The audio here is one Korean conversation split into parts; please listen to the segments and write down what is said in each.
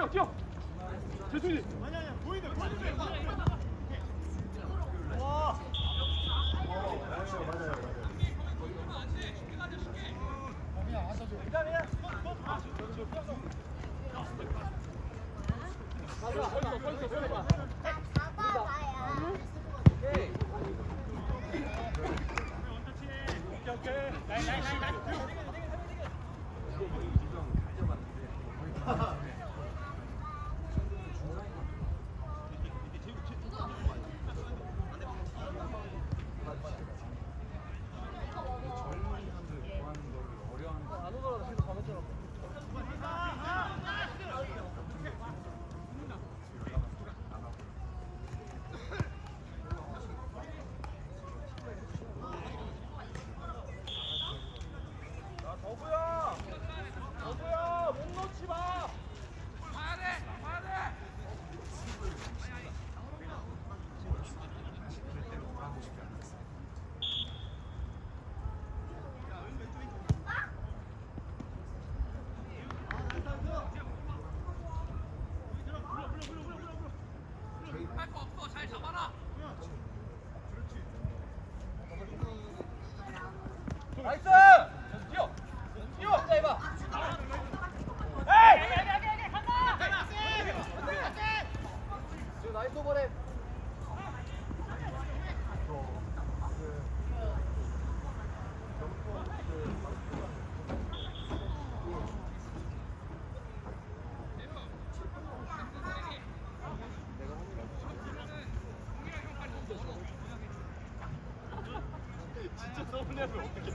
뛰어 뛰어 재준이 더구야 더구야 목 놓지 마 나이스 뛰어 뛰어 해봐 에이 지금 나이스 오버랩 진짜 서운해하면 어떡해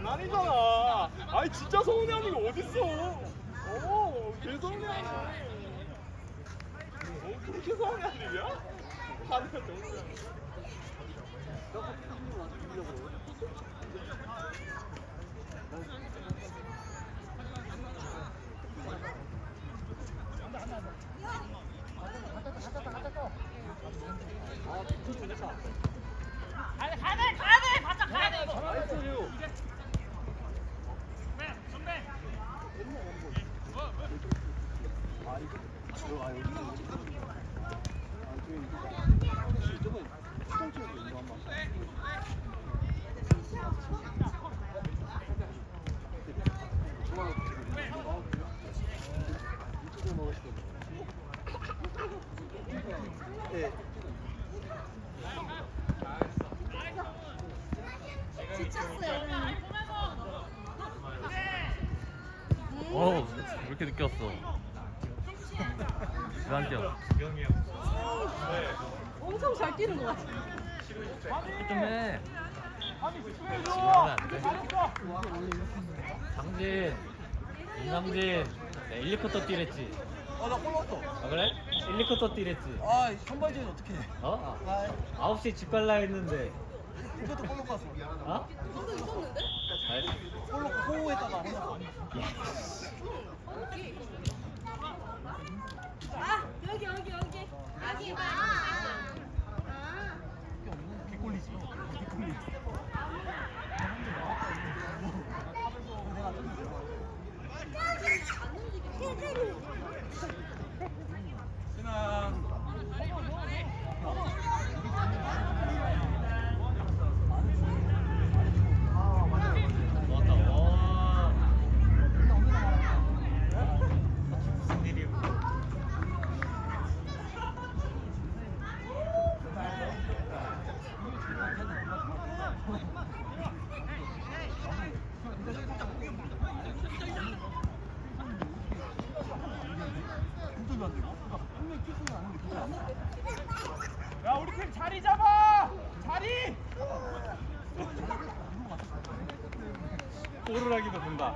장난이잖아 아니 진짜 서운해 하는 게 어딨어 어 개 서운해 하네 어 그렇게 서운해 하는 일이야? 하면 정말 가야 돼, 가야 돼, 바짝 가야 돼 이거. 나이스 유 어 우 왜 이렇게 늦게 왔어 왜안 뛰어 엄청 잘 뛰는 것 같아. 좀해 아니 집중해줘 지금은 안 돼. 장진 임상진 내 1, 2쿼터 뛰랬지 아나 골 넣었어. 아 그래? 1, 2쿼터 뛰랬지 아 선발전 어떻게 해? 어? 아 9시에 집 갈라 했는데 이것도 골 넣고 왔어. 어? 저도 있었는데? 혼났어. 아 여기 여기 여기. 여기 봐. 아. 개꼴리지. 개꼴리지 와 무슨 일이야 야 우리 팀 자리 잡아 자리 꼬르라기도 본다.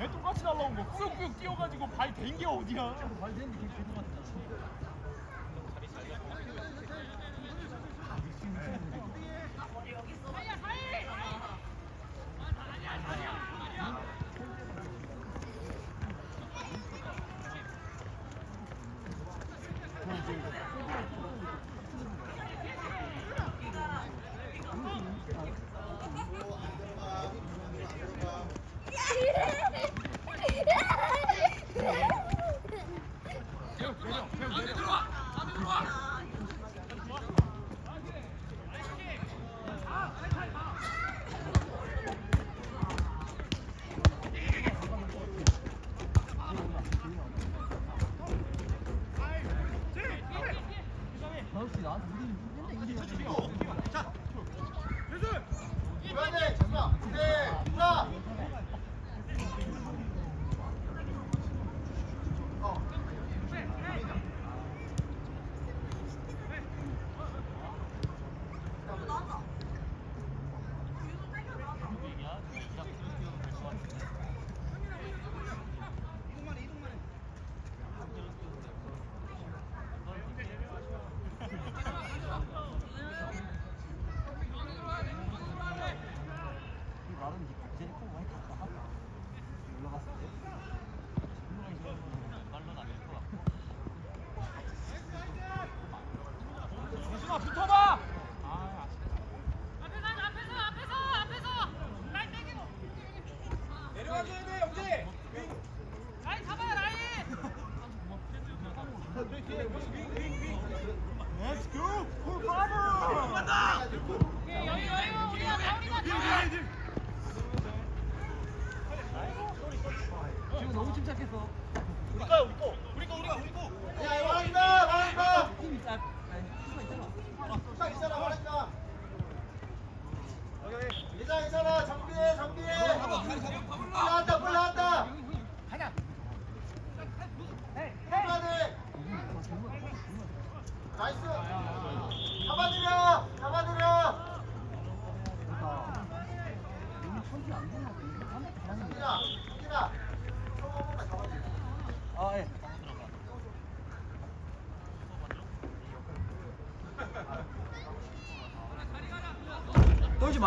왜 똑같이 날라온 거 꾸역꾸역 뛰어가지고 발 댄 게 어디야? 줘 야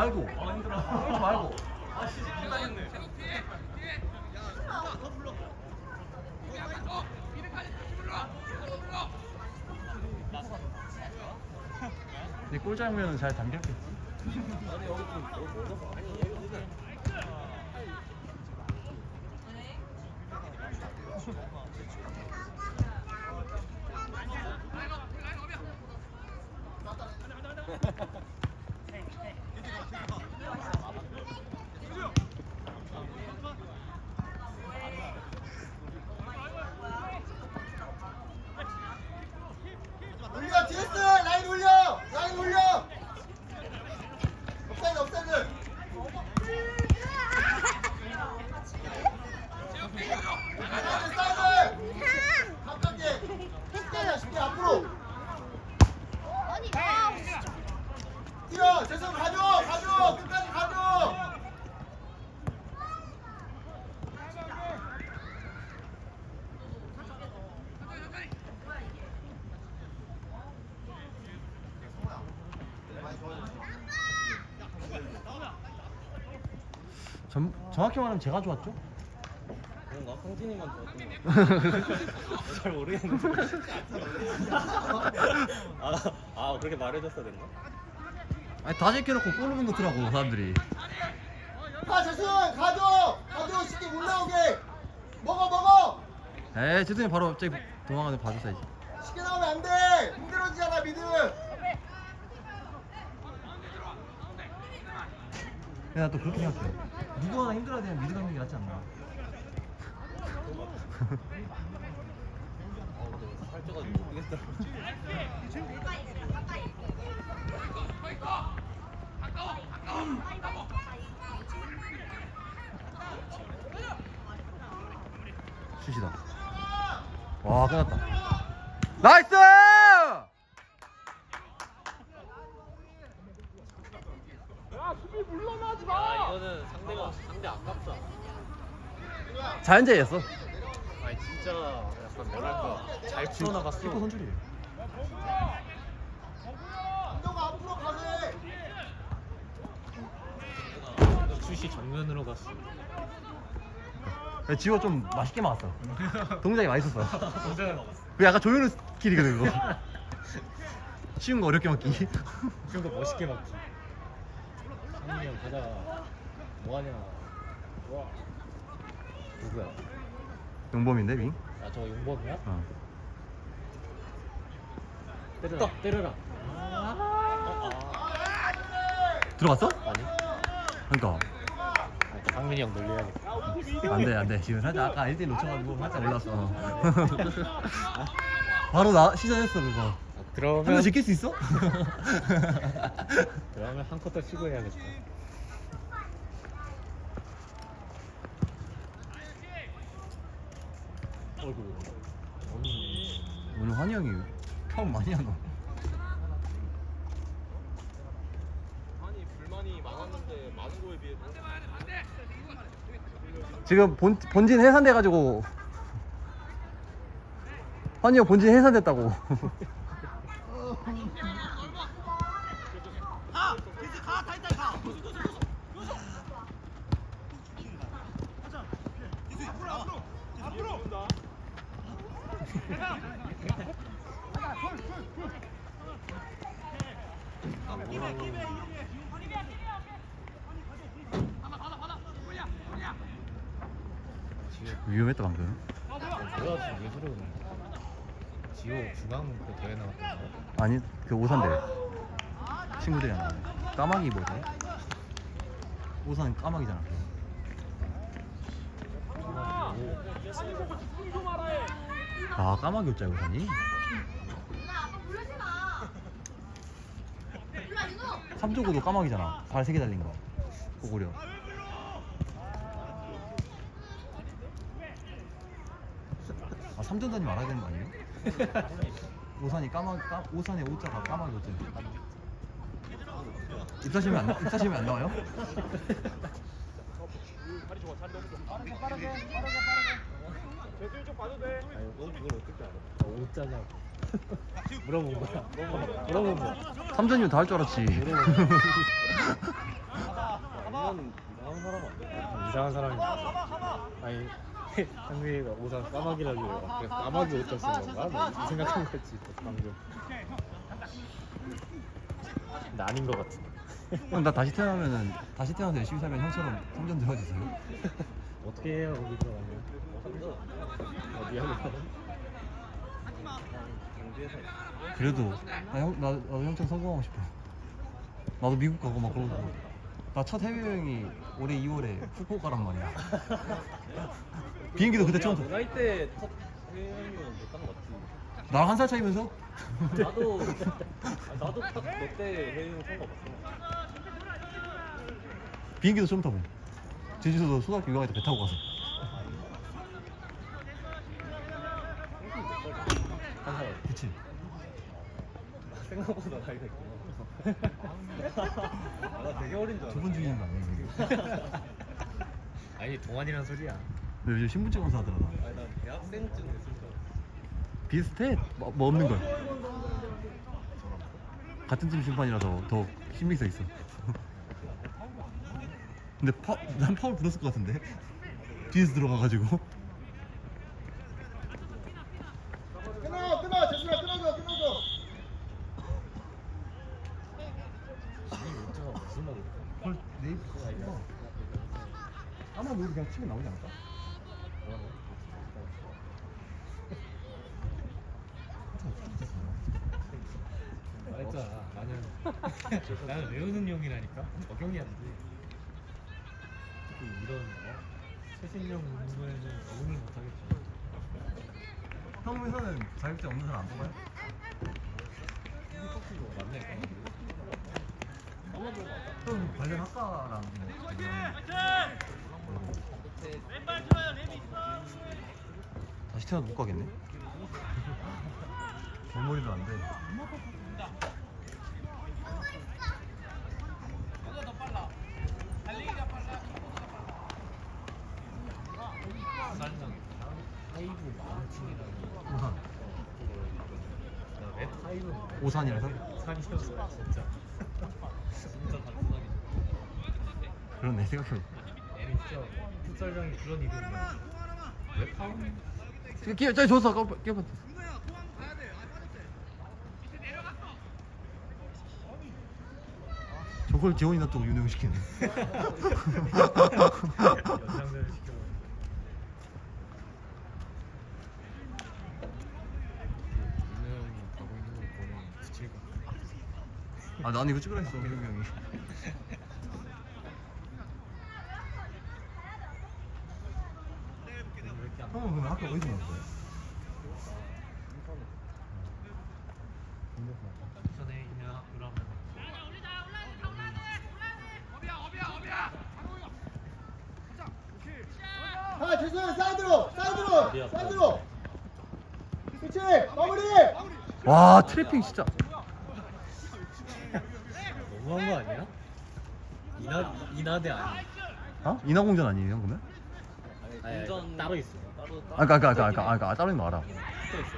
말고. 떨지 말고. 근데 골 장면은 잘 담겼겠지 올려 DS 라인 올려 라인 올려 업사이드 업사이드 사이드 사이드 가깝게 쉽게 쉽게 앞으로 아니, 아, 뛰어 재성 가져 가져 끝까지 가져 전, 정확히 말하면 제가 좋았죠? 그런가? 황진이만 좋았던 거. 잘 모르겠는데. 아, 아 그렇게 말해줬어야 됐나? 아니 다 제껴놓고 골 넣는 넣더라고 사람들이. 아 재성 가져 가져 쉽게 못 나오게! 먹어 먹어! 에이 죄송해 바로 갑자기 도망가는 거 봐줬어야지 쉽게 나오면 안돼! 힘들어지잖아 미드 야, 나또 그렇게 생각해 누구 하나 힘들어야 되면 미드 가는 게 낫지 않나. 슛이다 와 끝났다 나이스! 야 수비 물러나지 아 마. 이거는 상대가 상대 아깝다. 자연재였어 아니 진짜 약간 뭐랄까 잘 풀어나갔어. 앞으로 가세 슛이 정면으로 갔어. 야, 지호 좀 맛있게 막았어 동작이 맛있었어 동전을 먹었어. 그 약간 조현우 스킬이거든 그거 쉬운 거 어렵게 막기 그런 거 멋있게 막지. 상민이 형 가자. 뭐 하냐. 와. 누구야? 용범인데 윙? 아 저 용범이야? 어. 때려라. 때려라. 들어갔어? 아니. 그러니까 상민이 형 놀려야겠다. 안돼 안돼 지금 살짝 아까 1대1 놓쳐가지고 살짝 올랐어 바로 나 시전했어 그거 아, 그러면 한번 지킬 수 있어? 그러면 한 컷 더 치고 해야겠다. 어이구. 아니. 오늘 환희 형이 평 많이 하노 아니 불만이 많았는데 많은 거에 비해 지금 본, 본진 해산돼가지고 환희 형 본진 해산됐다고 위험했다 방금 뭐야 지금 왜 저러는 거야? 지호 중앙 그 대회 나갔던 거. 아니 그 오산대 친구들이 하나 까마귀 뭐지? 오산 까마귀잖아 아 까마귀 옷자 오산이? 3조 구도 까마귀잖아 발 3개 달린 거 고구려 아 3전단이 말아야 되는 거 아니에요? 오산이 까마 까, 오산의 오자가 까마귀였지 입사시면 안 입사시면 안 나와요? 빠르게 빠르게 빠르게 빠르게 재수좀 봐도 돼. 아니, 넌 그걸 어떻게 알아? 아, 옷자냐고. 물어본 거야. 물어본 거야. 삼전이면 다 할 줄 알았지 이건 이상한 사람 아니야? 이상한 사람이 아니 상민이가 옷안 까마귀라길래 그래서 까마귀 옷자 쓴 건가? 뭐이 생각한 거지 방금 근데 아닌 거 같은데 형 나 다시 태어나면은 다시 태어나서 열심히 살면 형처럼 성전 들어주세요. 어떻게 해야 거기 들어가냐? 어디야? 그래도 나 형 나 나도 형처럼 성공하고 싶어. 나도 미국 가고 막 그러고. 나 첫 해외 여행이 올해 2월에 후쿠오카란 말이야. 비행기도 그때 처음 탔. 나이 때첫 해외여행이면 못간것 같지. 나랑 한 살 차이면서? 나도 아, 나도 딱 그때 해외여행 처음 가봤어. 비행기도 처음 타고. 제주도 초등학교 6학년 때배 타고 가서. 그치. 생각보다 나이가 있구나. 아, 나 되게 어린 줄 알았어. 두번 죽이는 거 아니야 이게? 아니 동안이란 소리야. 너 요즘 신분증 검사 하더라 나. 아니 난 대학생쯤 됐을 줄 알았어. 비슷해. 뭐, 뭐 없는 걸. 같은 팀 심판이라서 더 신빙 써 있어. 근데 파, 난 파울 불었을 것 같은데 뒤에서 들어가가지고 끊어 끊어 재순아 끊어줘 끊어줘 아니 문자가 무슨 말이야? 헐 네이버 아마 뭐 그냥 치면 나오지 않을까? 말했잖아. 나는 나는 외우는 용이라니까. 적용이 안 돼. 특히 이런 어? 최신형 문구에는 적응을 못 하겠지. 형 회사는 자격증 없는 사람 안 뽑아요? 맞네. 형 관련 학과랑 뭐 다시 태어나도 못 가겠네 대머리도 안 돼 쌀장 하이브 마운틴이라는 오산 웹 하이브 오산이라서? 산이었어 진짜. 진짜 단순하게. 그러네 생각해보니까 애는 진짜 풋살장이 그런 이름이야. 웹 하이브 끼, 저기 줬어 깨 깨봤 저걸 재원이 놔두고 유명시키네 연장전을 시켜. 윤호형이 가고 있는 걸 보면 부칠까. 아 난 이거 찍으라 했어 효경이 형이. 형은 그럼 학교 어디서 나왔어요? 전에 있는 학교라면 아 재순아 사이드로 사이드로 사이드로. 그렇지 마무리. 와 트래핑 진짜 너무한 거 아니야? 이나 이나대 아니야? 어? 인하공전 아니에요 형 그러면? 아니, 아니, 운전 따로 있어. 따로 아까 아까 아까 아까 아까 따로 있는 거 알아 붙어 있어.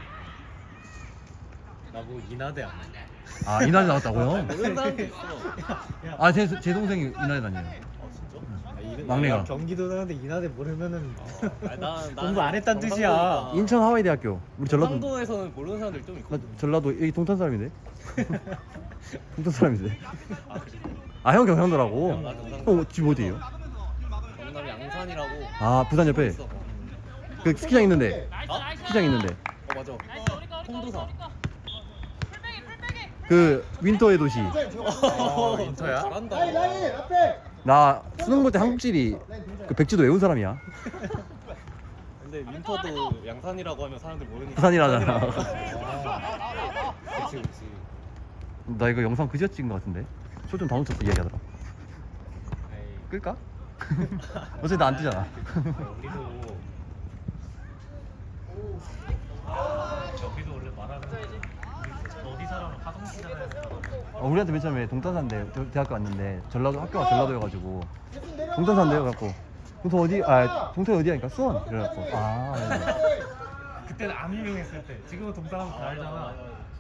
나보고 이나대 아니야? 아 이날에 나왔다고요? 모르는 사람도 있어. 아제 제 동생이 이날에 다녀요 막내가. 야, 경기도 사는데 이나대 모르면은 난- 공부 난안 했단 뜻이야. 인천 하와이대학교 우리 전라도 경상도에서는 모르는 사람들 좀나 있거든. 전라도 여기 동탄 사람인데 동탄 사람인데 아형 경상도라고 나 경상도. 형집 어디예요? 경남 양산이라고. 아 부산 옆에 있어. 그 스키장 있는데 아? 스키장 있는데 어 맞아. 홍도사. 그 윈터의 도시 어, 인터야? 잘한다. 라인 라인 앞에 나 수능 볼 때 한국지리 그 백지도 외운 사람이야 근데 윈터도 양산이라고 하면 사람들 모르니까. 부산이라잖아. 그치 그치. 나 이거 영상 그지어 찍은 거 같은데 초점 다 놓쳤어 이야기하더라 에이, 끌까? 어차피 나안 뜨잖아 우리도 저기도 원래 말하는 사람은 화성시잖아요. 어, 우리한테 맨 처음에 동탄 산대 대- 대학교 왔는데 전라도 학교가 전라도여가지고 동탄 산대요 갖고 동탄 어디 아 동탄 어디야니까 수원 그래갖고 아 네. 그때는 안 유명했을 때. 지금은 동사람 다 알잖아.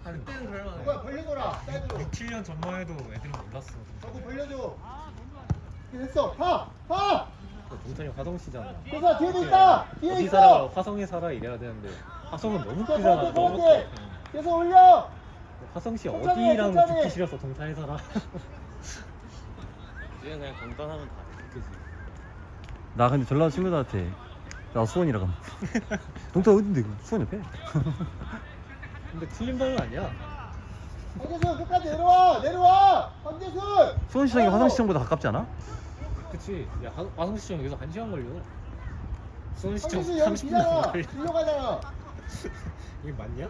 한 그때는 그럴만해. 누가 벌려줘라 사이드로 6, 7년 전만 해도 애들은 몰랐어. 저거 벌려줘 됐어 파파 동탄이 화성시잖아. 그래서 뒤에도 있다 뒤에 어디 살아? 있어 화성에 살아 이래야 되는데 화성은 너무 저 크잖아. 너무. 계속 올려 화성시 천천히 해, 어디랑 천천히. 듣기 싫어서 동탄에 살아. 이제 그냥 동단하면 다 그지 나 근데 전라도 친구들한테 나 수원이라고 하면 동탄 어딘데? 수원 옆에? 근데 틀린 발은 아니야. 황재순 끝까지 내려와! 내려와! 황재순! 수원시장이 화성시장보다 가깝지 않아? 그치? 야 화- 화성시청 여기서 1시간 걸려. 수원시청 황재순 여기 30분 비잖아. 걸려. 일로 가잖아. 이게 맞냐?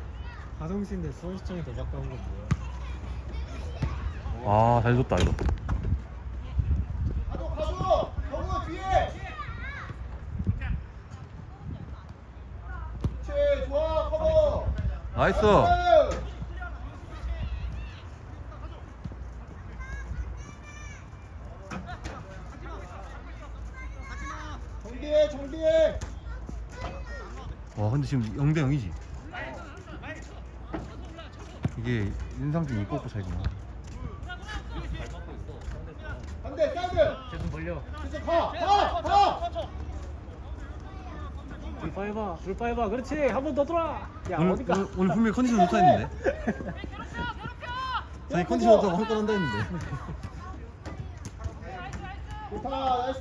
화성시인데 수원시청이 더 가까운 건 뭐야? 아 잘 줬다 이거. 가줘 가줘 정우 뒤에! 그렇지 좋아 커버! 나이스! 나이스. 정비해 정비해! 와 근데 지금 0대 0이지 이게 인상준 입고 없고 차이구나. 안돼 사이드! 계속 벌려. 계속 가 가 가! 불 빨봐 불 빨봐. 그렇지. 한 번 더 돌아. 야 오늘, 어디가? 오늘, 오늘 분명히 컨디션 좋다 했는데. 자기 컨디션 좋다고 한건 한다 했는데. 좋다 나이스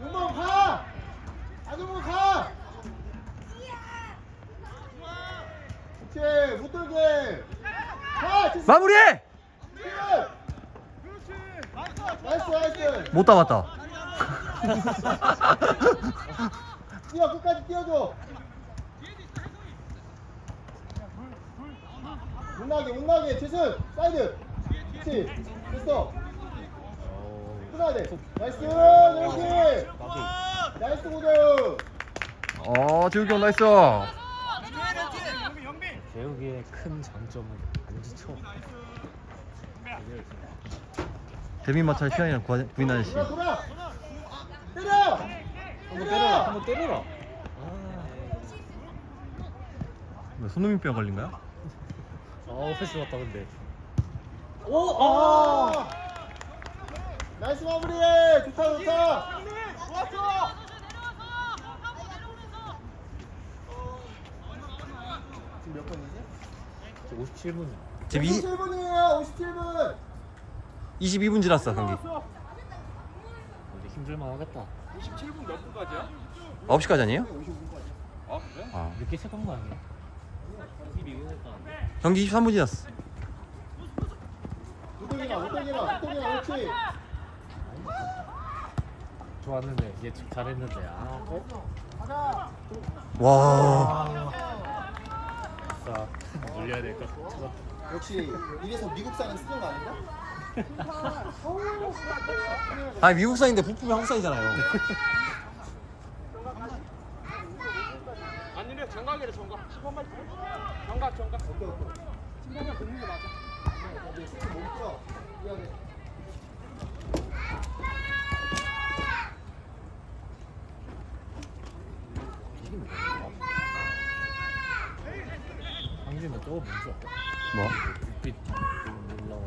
용범 가! 안용범 가! 그렇지 못 돌게. 가 지금. 마무리해! 나이스 나이스. 못 담았다. 뛰어 끝까지 뛰어줘. 못 나게 못 나게. 최승 사이드. 그렇지. 됐어. 끊어야 돼. 나이스. 여기 나이스. 고정 어 재욱이 형 나이스. 재욱이의 큰 장점은 안 지쳐 데뷔 마찰 시간이랑 구하- 구인 아저씨 돌아 돌아. 때려. 한번 때려라. 한번 때려라. 아. 왜 손흥민병 걸린 거야? 어 패스 왔다 근데. 아. 나이스 마무리 좋다 좋다 지금 몇 번이지? 57분. 지금 이, 57분이에요 57분. 22분 지났어 경기. 근데 힘들만 하겠다. 27분 몇 분까지야? 9시까지 아니에요? 아 그래? 아. 늦게 시작한 거 아니야? 22분 했다. 경기 23분 지났어. 우동이나 우동이나 우동이나 그렇지. 좋았는데 예측 잘했는데 아. 어? 와. 아 싸 놀려야 될것 같아 역시 이래서 미국 사는 쓰는 거 아닌가? 아니 미국산인데 부품이 한국산이잖아요. 아니래 장갑이래 장갑. 10번 말 장갑 장갑. 오케이 오케이. 신경을 듣는 게 맞아. 이제 스못 풀어. 미안해 황진은 저거 뭔지 알아? 뭐? 불빛 올라온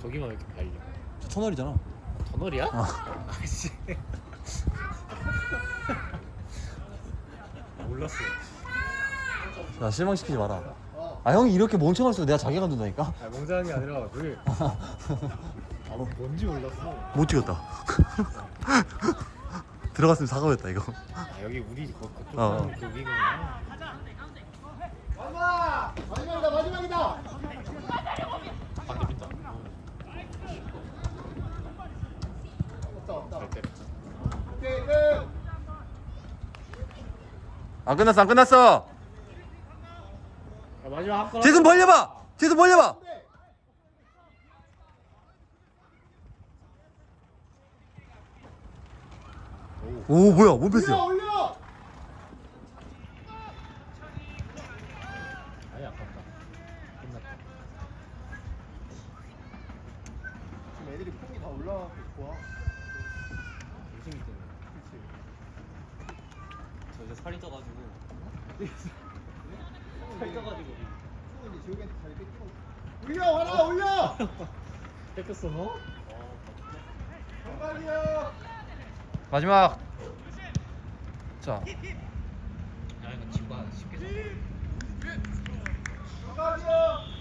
저기만 왜 이렇게 발려. 저 터널이잖아. 터널이야? 어. 아씨. 몰랐어. 야 실망시키지 마라. 아 형이 이렇게 멍청할수록 내가 자괴감 든다니까? 아 멍자는 게 아니라 그게 아 뭔지 몰랐어. 못 찍었다. 들어갔으면 사과였다 이거. 아 여기 우리 거 그쪽 어, 어. 사는 거기구나 마지막 마지막이다 마지막이다. 반대 핀다. 없다 없다. 잘 오케이 끝. 안 끝났어 안 끝났어. 야, 마지막 한 건. 제손 벌려봐. 제손 벌려봐. 그래 오 뭐야 뭔 패스야? 올려 올려 아예 아깝다. 끝났다. 지금 애들이 폼이 다 올라가고 좋아 우승이 때문에. 저 이제 살이 쪄가지고. 살이 쪄가지고. 이제 지옥이한테 잘 뺏기고 올려 하나 올려 뺏겼어 너? 정말이야 마지막 자 야 이거 진거 쉽게 잡아. 정답이요